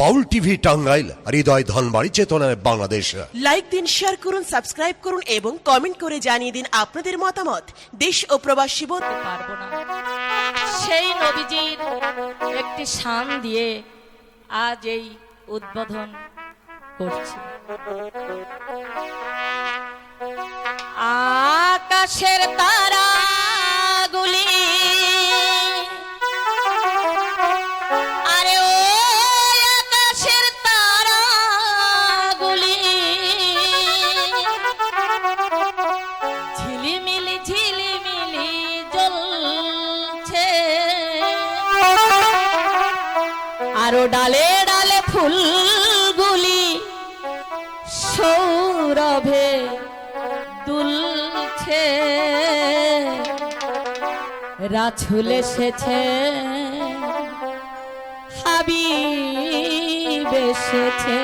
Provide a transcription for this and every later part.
বাউল TV Tangail হৃদয় ধনবাড়ি চেতনায় Bangladesh. Like দিন share করুন সাবস্ক্রাইব করুন এবং কমেন্ট করে জানিয়ে দিন আপনাদের মতামত। দেশ ও প্রবাসী করতে পারব না। সেই নবীজির একটি শান দিয়ে আজ এই উদ্বোধন করছি। আকাশের তারাগুলি আরে আরও ডালে ডালে ফুলগুলি সৌরভে দুলছে। রাছুল এসেছে হাবি এসেছে।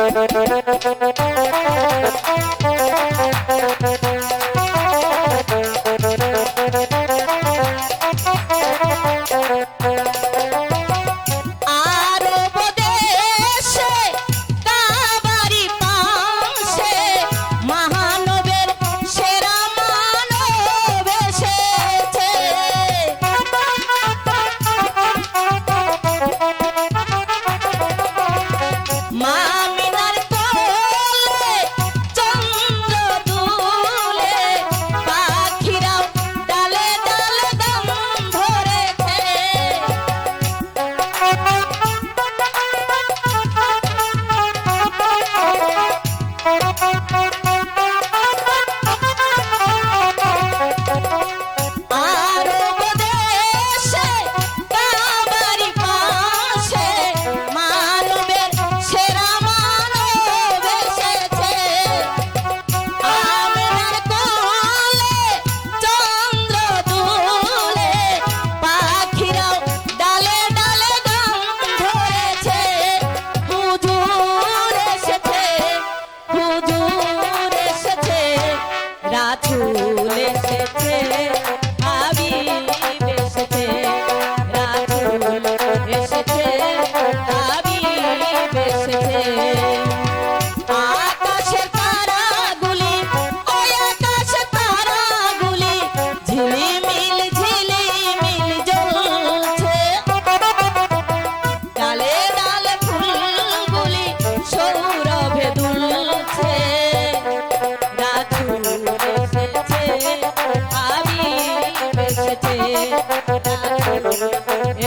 আরব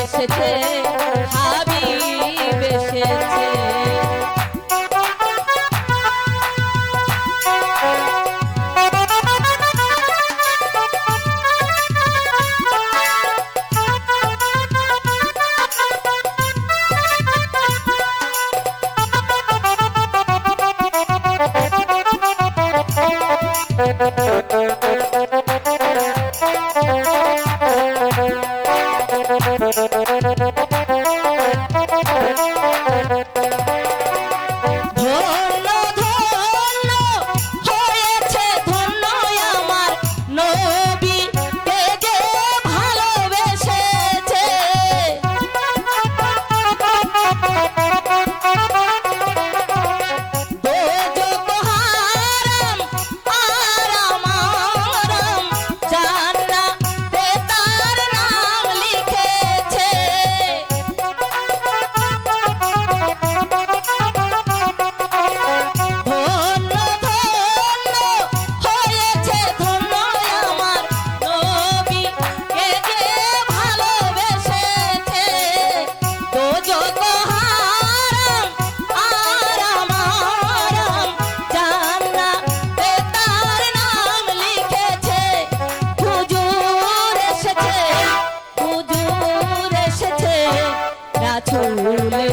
এসেছে হাবি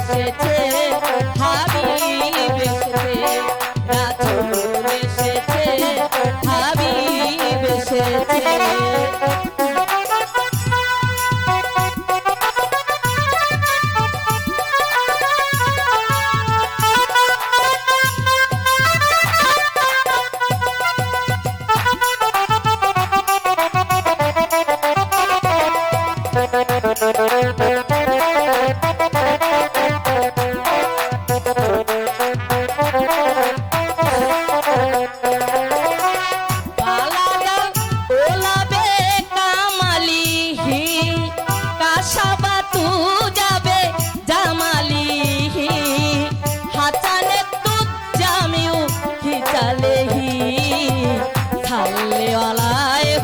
এসেছে হাবিব এসেছে রাতুল এসেছে হাবিব এসেছে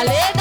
Malena.